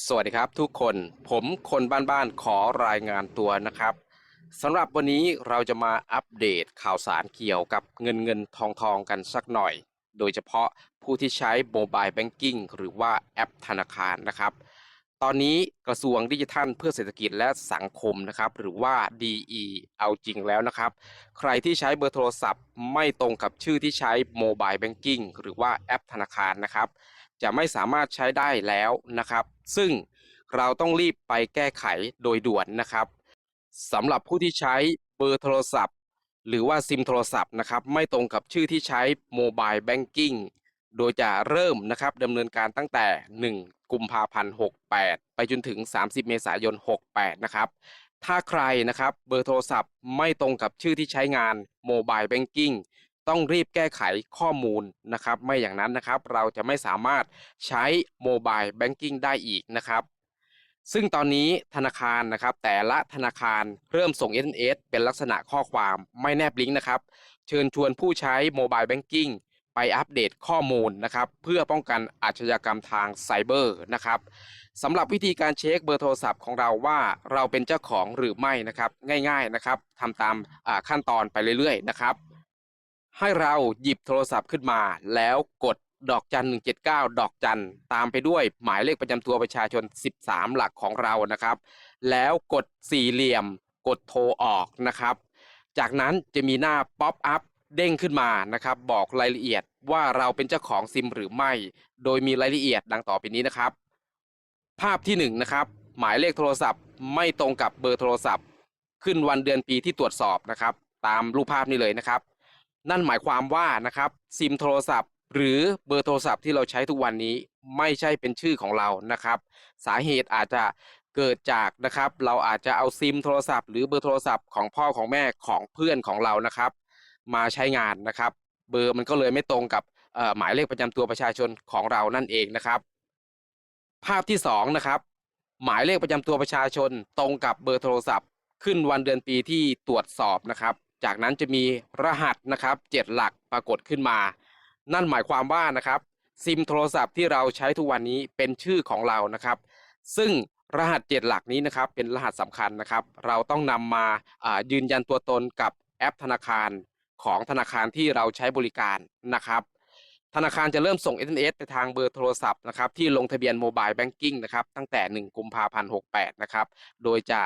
สวัสดีครับทุกคนผมคนบ้านๆขอรายงานตัวนะครับสำหรับวันนี้เราจะมาอัปเดตข่าวสารเกี่ยวกับเงินเงินทองทองกันสักหน่อย โดยเฉพาะผู้ที่ใช้โมบายแบงกิ้งหรือว่าแอปธนาคารนะครับ ตอนนี้กระทรวงดิจิทัลเพื่อเศรษฐกิจและสังคมนะครับ หรือว่า DE เอาจริงแล้วนะครับ ใครที่ใช้เบอร์โทรศัพท์ไม่ตรงกับชื่อที่ใช้โมบายแบงกิ้งหรือว่าแอปธนาคารนะครับ จะไม่สามารถใช้ได้แล้วนะครับ ซึ่งเราต้องรีบไปแก้ไขโดยด่วนนะครับสำหรับผู้ที่ใช้เบอร์โทรศัพท์ หรือว่าซิมโทรศัพท์นะครับไม่ตรงกับชื่อที่ใช้โมบายแบงกิ้งโดยจะเริ่มนะครับดำเนินการตั้งแต่ 1 กุมภาพันธ์ 68 ไปจนถึง 30 เมษายน 68 นะครับ ถ้าใครนะครับเบอร์โทรศัพท์ไม่ตรงกับชื่อที่ใช้งานโมบายแบงกิ้ง ต้องรีบแก้ไขข้อมูลนะครับ ไม่อย่างนั้นนะครับ เราจะไม่สามารถใช้โมบายแบงกิ้งได้อีกนะครับซึ่งตอนนี้ธนาคารนะครับ แต่ละธนาคารเริ่มส่ง SMS เป็นลักษณะข้อความไม่แนบลิงก์นะครับ เชิญชวนผู้ใช้โมบายแบงกิ้งไปอัปเดตข้อมูลนะครับ เพื่อป้องกันอาชญากรรมทางไซเบอร์นะครับสำหรับวิธีการเช็คเบอร์โทรศัพท์ของเราว่าเราเป็นเจ้าของหรือไม่นะครับ ง่าย ๆนะครับทำตามขั้นตอนไปเรื่อยๆนะครับ ให้เราหยิบโทรศัพท์ขึ้นมา แล้วกดดอกจัน 179 ดอกจัน ตามไปด้วยหมายเลขประจำตัวประชาชน 13 หลักของเรานะครับ แล้วกดสี่เหลี่ยม กดโทรออกนะครับ จากนั้นจะมีหน้าป๊อปอัพเด้งขึ้นมานะครับ บอกรายละเอียดว่าเราเป็นเจ้าของซิมหรือไม่ โดยมีรายละเอียดดังต่อไปนี้นะครับ ภาพที่1นงนะครับ หมายเลขโทรศัพท์ ไม่ตรงกับเบอร์โทรศัพท์ ขึ้นวันเดือนปีที่ตรวจสอบนะครับ ตามรูปภาพนี้เลยนะครับ นั่นหมายความว่านะครับซิมโทรศัพท์ หรือเบอร์โทรศัพท์ที่เราใช้ทุกวันนี้ไม่ใช่เป็นชื่อของเรานะครับ สาเหตุอาจจะเกิดจากนะครับ เราอาจจะเอาซิมโทรศัพท์หรือเบอร์โทรศัพท์ของพ่อของแม่ของเพื่อนของเรานะครับ มาใช้งานนะครับ เบอร์มันก็เลยไม่ตรงกับหมายเลขประจำตัวประชาชนของเรานั่นเองนะครับ ภาพที่สองนะครับหมายเลขประจำตัวประชาชนตรงกับเบอร์โทรศัพท์ ขึ้นวันเดือนปีที่ตรวจสอบนะครับ จากนั้นจะมีรหัสนะครับเจ็ดหลักปรากฏขึ้นมา นั่นหมายความว่านะครับซิมโทรศัพท์ที่เราใช้ทุกวันนี้เป็นชื่อของเรานะครับ ซึ่งรหัสเจ็ดหลักนี้นะครับ เป็นรหัสสำคัญนะครับ เราต้องนำมาายืนยันตัวตนกับแอปธนาคารของธนาคารที่เราใช้บริการนะครับธนาคารจะเริ่มส่ง SMS ไปทางเบอร์โทรศัพท์นะครับที่ลงทะเบียนโมบายแบงกิ้งนะครับตั้งแต่ 1 กุมภาพันธ์ 68 นะครับ โดยจะ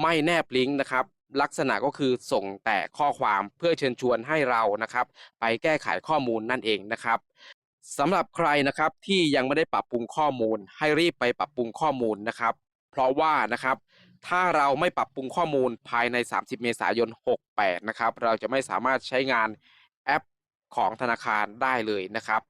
ไม่แนบลิงก์นะครับ ลักษณะก็คือส่งแต่ข้อความเพื่อเชิญชวนให้เรานะครับ ไปแก้ไขข้อมูลนั่นเองนะครับสำหรับใครนะครับที่ยังไม่ได้ปรับปรุงข้อมูล ให้รีบไปปรับปรุงข้อมูลนะครับ เพราะว่านะครับถ้าเราไม่ปรับปรุงข้อมูลภายใน 30 เมษายน 68 นะครับ เราจะไม่สามารถใช้งานแอปของธนาคารได้เลยนะครับ